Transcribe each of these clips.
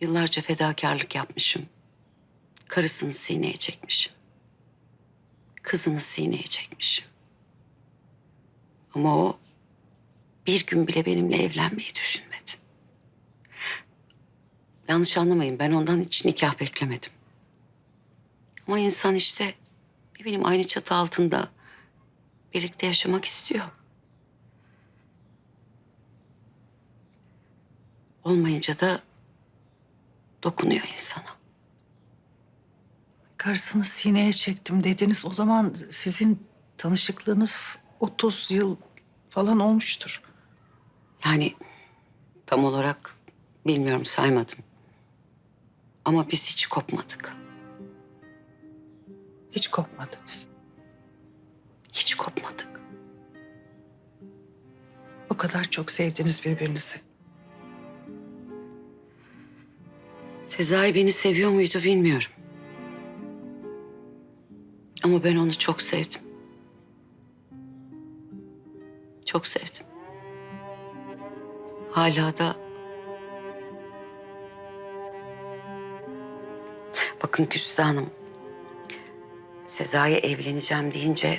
Yıllarca fedakarlık yapmışım. Karısını sineye çekmişim. Kızını sineye çekmişim. Ama o bir gün bile benimle evlenmeyi düşünmedi. Yanlış anlamayın ben ondan hiç nikah beklemedim. Ama insan işte ne bileyim aynı çatı altında birlikte yaşamak istiyor. Olmayınca da dokunuyor insana. Karısını sineye çektim dediniz. O zaman sizin tanışıklığınız 30 yıl falan olmuştur. Yani tam olarak bilmiyorum saymadım. Ama biz hiç kopmadık. Hiç kopmadınız. Hiç kopmadık. O kadar çok sevdiniz birbirinizi. Sezai beni seviyor muydu bilmiyorum. Ama ben onu çok sevdim. Çok sevdim. Hala da... Bakın Güzide Hanım. Sezai'ye evleneceğim deyince...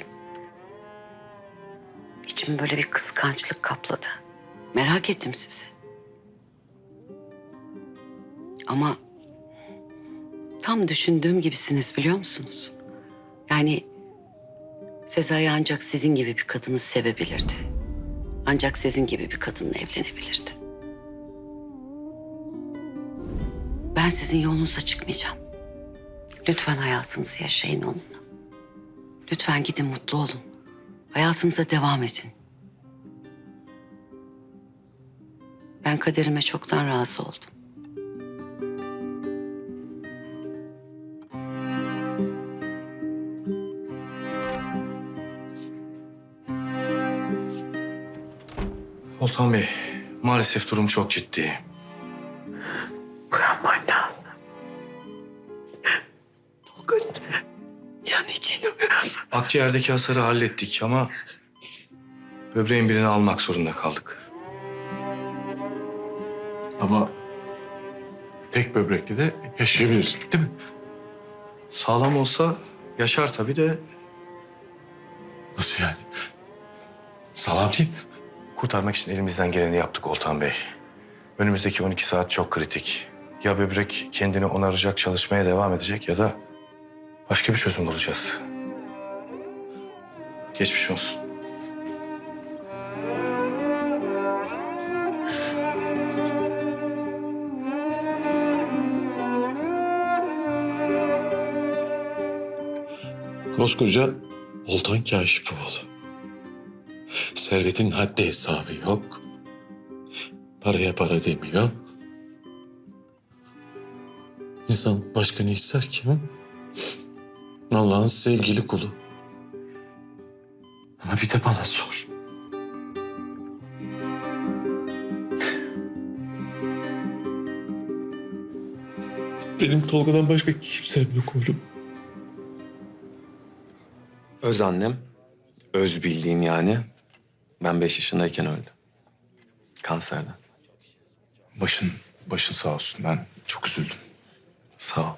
...içimi böyle bir kıskançlık kapladı. Merak ettim sizi. Ama tam düşündüğüm gibisiniz biliyor musunuz? Yani Sezai ancak sizin gibi bir kadını sevebilirdi. Ancak sizin gibi bir kadınla evlenebilirdi. Ben sizin yolunuza çıkmayacağım. Lütfen hayatınızı yaşayın onunla. Lütfen gidin mutlu olun. Hayatınıza devam edin. Ben kaderime çoktan razı oldum. Oltan Bey, maalesef durum çok ciddi. Uyanman lazım. Tolga can için Akciğerdeki hasarı hallettik ama böbreğin birini almak zorunda kaldık. Ama tek böbrekli de yaşayabilirsin değil mi? Sağlam olsa yaşar tabii de Nasıl yani? Sağlam değil mi? Kurtarmak için elimizden geleni yaptık Oltan Bey. Önümüzdeki 12 saat çok kritik. Ya böbrek kendini onaracak, çalışmaya devam edecek ya da başka bir çözüm bulacağız. Geçmiş olsun. Koskoca Oltan Kaşifoğlu. Servetin haddi hesabı yok. Paraya para demiyor. İnsan başka ne ister ki? hı? Allah'ın sevgili kulu. Ama bir de bana sor. Benim Tolga'dan başka kimsem yok oğlum. Öz annem, öz bildiğim yani. Ben beş yaşındayken öldü. Kanserden. Başın, başın sağ olsun. Ben çok üzüldüm. Sağ ol.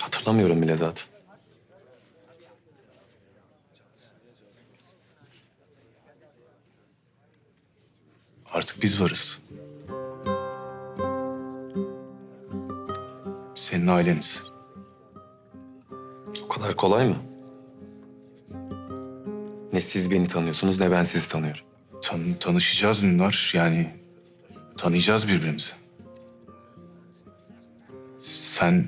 Hatırlamıyorum bile zaten. Artık biz varız. Senin aileniz. O kadar kolay mı? Ne siz beni tanıyorsunuz ne ben sizi tanıyorum. Tan tanışacağız Nünlar. Yani tanıyacağız birbirimizi. Sen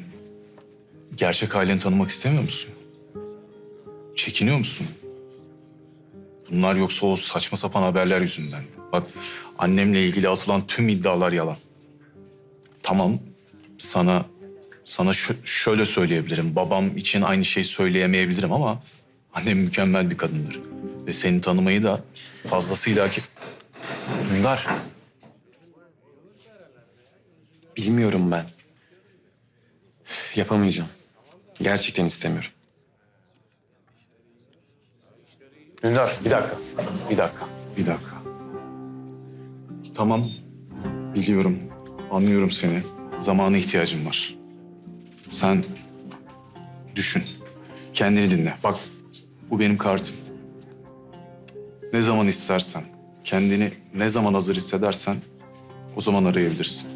gerçek aileni tanımak istemiyor musun? Çekiniyor musun? Bunlar yoksa o saçma sapan haberler yüzünden. Bak annemle ilgili atılan tüm iddialar yalan. Tamam sana sana şö- şöyle söyleyebilirim. Babam için aynı şeyi söyleyemeyebilirim ama annem mükemmel bir kadındır. Ve seni tanımayı da fazlasıyla hak... Dündar. Bilmiyorum ben. Yapamayacağım. Gerçekten istemiyorum. Dündar bir dakika. Bir dakika. Bir dakika. Tamam. Biliyorum. Anlıyorum seni. Zamana ihtiyacım var. Sen düşün. Kendini dinle. Bak bu benim kartım. Ne zaman istersen, kendini ne zaman hazır hissedersen o zaman arayabilirsin.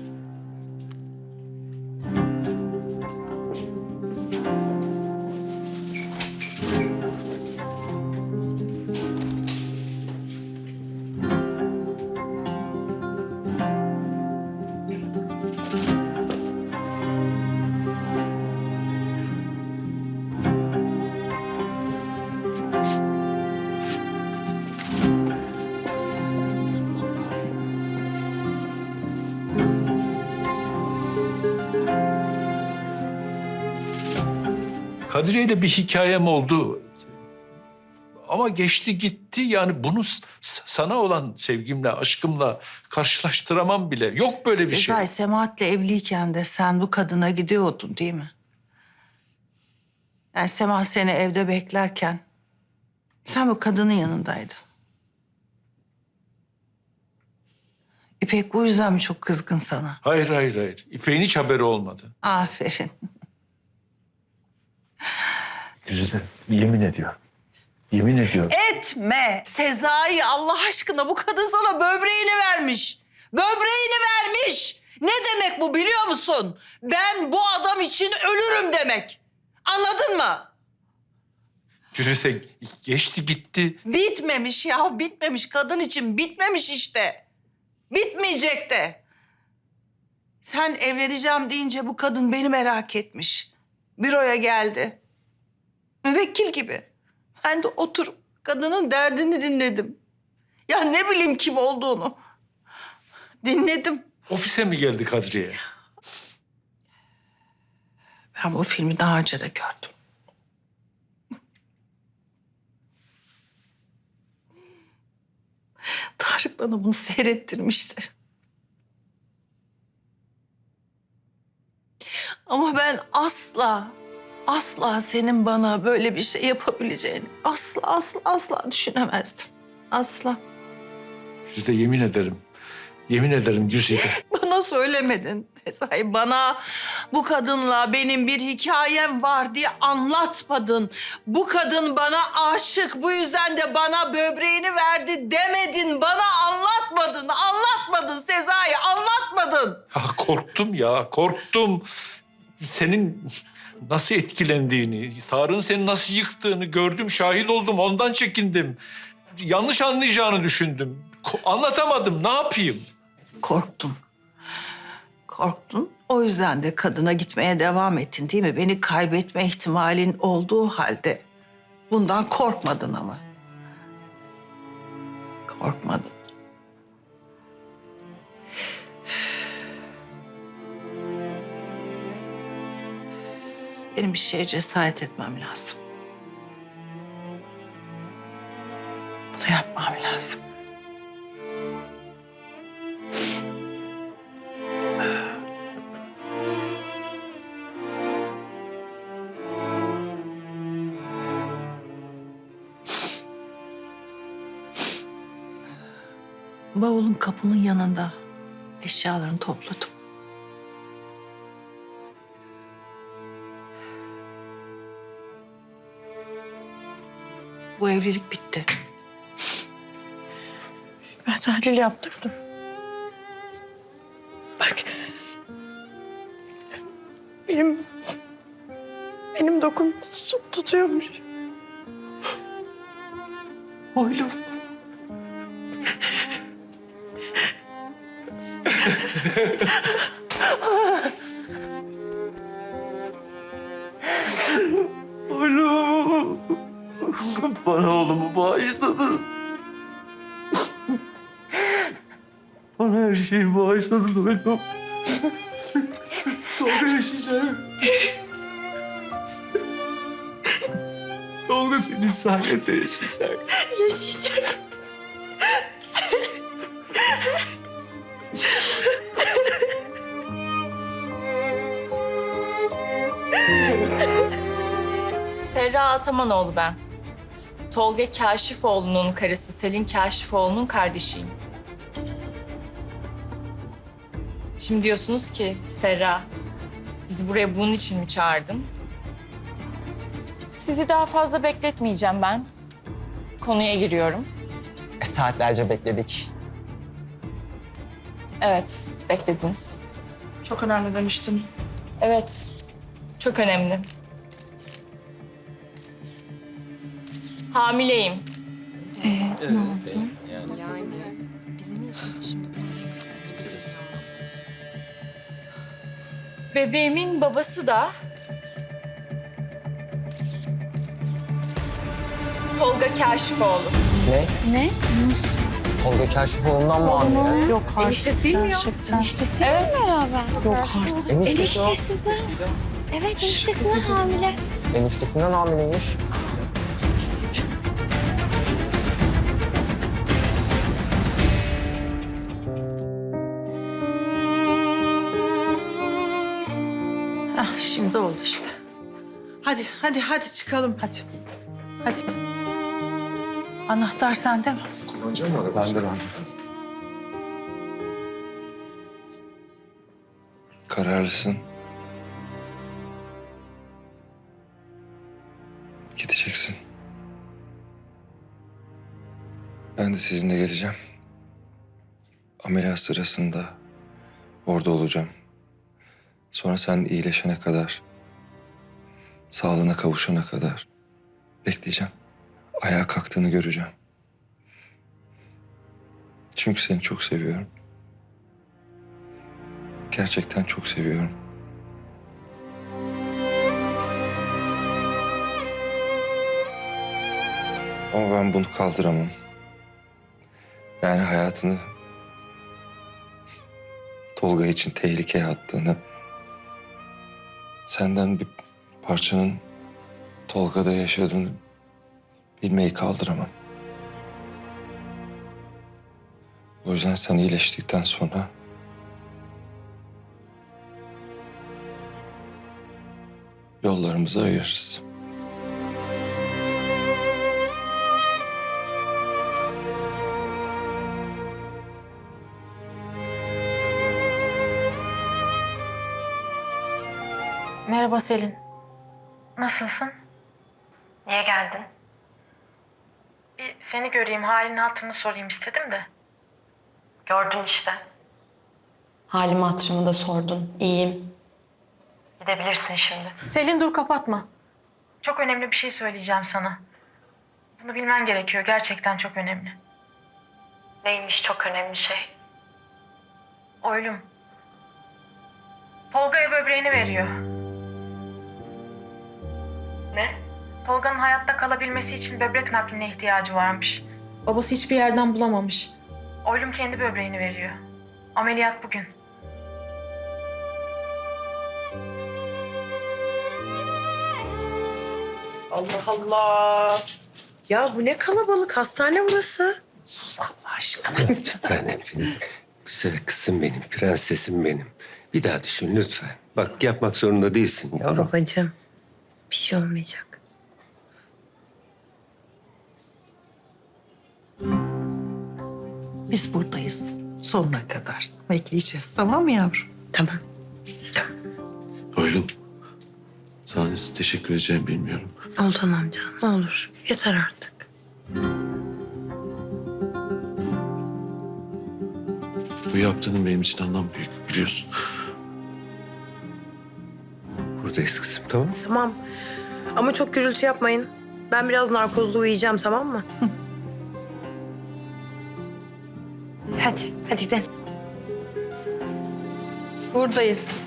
Kadriye ile bir hikayem oldu. Ama geçti gitti yani bunu sana olan sevgimle, aşkımla karşılaştıramam bile. Yok böyle bir şey. Sezai Semahat'le evliyken de sen bu kadına gidiyordun değil mi? Yani Semahat seni evde beklerken sen bu kadının yanındaydın. İpek bu yüzden mi çok kızgın sana? Hayır hayır hayır. İpek'in hiç haberi olmadı. Aferin. Güzide yemin ediyor. Yemin ediyor. Etme. Sezai Allah aşkına bu kadın sana böbreğini vermiş. Böbreğini vermiş. Ne demek bu biliyor musun? Ben bu adam için ölürüm demek. Anladın mı? Güzide geçti gitti. Bitmemiş ya, bitmemiş. Kadın için bitmemiş işte. Bitmeyecek de. Sen evleneceğim deyince bu kadın beni merak etmiş. Büroya geldi. Müvekkil gibi. Ben de oturup kadının derdini dinledim. Ya ne bileyim kim olduğunu. Dinledim. Ofise mi geldi Kadriye? Ben bu filmi daha önce de gördüm. Tarık bana bunu seyrettirmişti. Ama ben asla, asla senin bana böyle bir şey yapabileceğini asla, asla, asla düşünemezdim. Asla. Güzide yemin ederim. Yemin ederim Güzide. Bana söylemedin. Sahi bana bu kadınla benim bir hikayem var diye anlatmadın. Bu kadın bana aşık, bu yüzden de bana böbreğini verdi demedin. Bana anlatmadın, anlatmadın Sezai, anlatmadın. Ya korktum ya, korktum. Senin nasıl etkilendiğini, Tarık'ın seni nasıl yıktığını gördüm, şahit oldum. Ondan çekindim. Yanlış anlayacağını düşündüm. Ko- Anlatamadım, ne yapayım? Korktum. Korktun. O yüzden de kadına gitmeye devam ettin değil mi? Beni kaybetme ihtimalin olduğu halde bundan korkmadın ama. Korkmadın. Benim bir şeye cesaret etmem lazım. Bunu yapmam lazım. Bavulun kapının yanında eşyalarını topladım. Evlilik bitti. Ben tahlil yaptırdım. Bak. Benim... Benim dokum tut- tutuyormuş. Oğlum. bağışladın. Bana her şeyi bağışladın oğlum. Tolga yaşayacak. Tolga senin sayende yaşayacak. Yaşayacak. Serra Atamanoğlu ben. Tolga Kaşifoğlu'nun karısı Selin Kaşifoğlu'nun kardeşiyim. Şimdi diyorsunuz ki Serra, bizi buraya bunun için mi çağırdın? Sizi daha fazla bekletmeyeceğim ben. Konuya giriyorum. E, Saatlerce bekledik. Evet, beklediniz. Çok önemli demiştin. Evet, çok önemli. Hamileyim. Bebeğimin babası da Tolga Kaşifoğlu. Ne? Ne? Tolga Kaşifoğlu'ndan mı hamile? Yok Eniştesi değil mi yok? Eniştesiyle Evet. mi beraber? Yok artık. Eniştesi. Eniştesinden. Evet eniştesinden hamile. Eniştesinden hamileymiş. Ah şimdi oldu işte. Hadi hadi hadi çıkalım hadi. Hadi. Anahtar sende mi? Ben de ben. Kararlısın. Gideceksin. Ben de sizinle geleceğim. Ameliyat sırasında orada olacağım. Sonra sen iyileşene kadar, sağlığına kavuşana kadar bekleyeceğim. Ayağa kalktığını göreceğim. Çünkü seni çok seviyorum. Gerçekten çok seviyorum. Ama ben bunu kaldıramam. Yani hayatını Tolga için tehlikeye attığını, senden bir parçanın Tolga'da yaşadığını bilmeyi kaldıramam. O yüzden sen iyileştikten sonra yollarımızı ayırırız. Merhaba Selin. Nasılsın? Niye geldin? Bir seni göreyim, halini hatırını sorayım istedim de. Gördün işte. Halimi hatırımı da sordun. İyiyim. Gidebilirsin şimdi. Selin dur kapatma. Çok önemli bir şey söyleyeceğim sana. Bunu bilmen gerekiyor. Gerçekten çok önemli. Neymiş çok önemli şey? Oylum. Tolga'ya böbreğini veriyor. Ne? Tolga'nın hayatta kalabilmesi için böbrek nakline ihtiyacı varmış. Babası hiçbir yerden bulamamış. Oylum kendi böbreğini veriyor. Ameliyat bugün. Allah Allah. Ya bu ne kalabalık hastane burası. Sus Allah aşkına. Tanem benim. Güzel kızım benim, prensesim benim. Bir daha düşün lütfen. Bak yapmak zorunda değilsin yavrum. Babacığım bir şey olmayacak. Biz buradayız sonuna kadar. Bekleyeceğiz tamam mı yavrum? Tamam. Oylum. Sana nasıl teşekkür edeceğimi bilmiyorum. Oltan amca ne olur yeter artık. Bu yaptığının benim için anlam büyük biliyorsun. Buradayız kızım tamam mı? Tamam. Ama çok gürültü yapmayın. Ben biraz narkozda uyuyacağım tamam mı? hadi, hadi gidelim. Buradayız.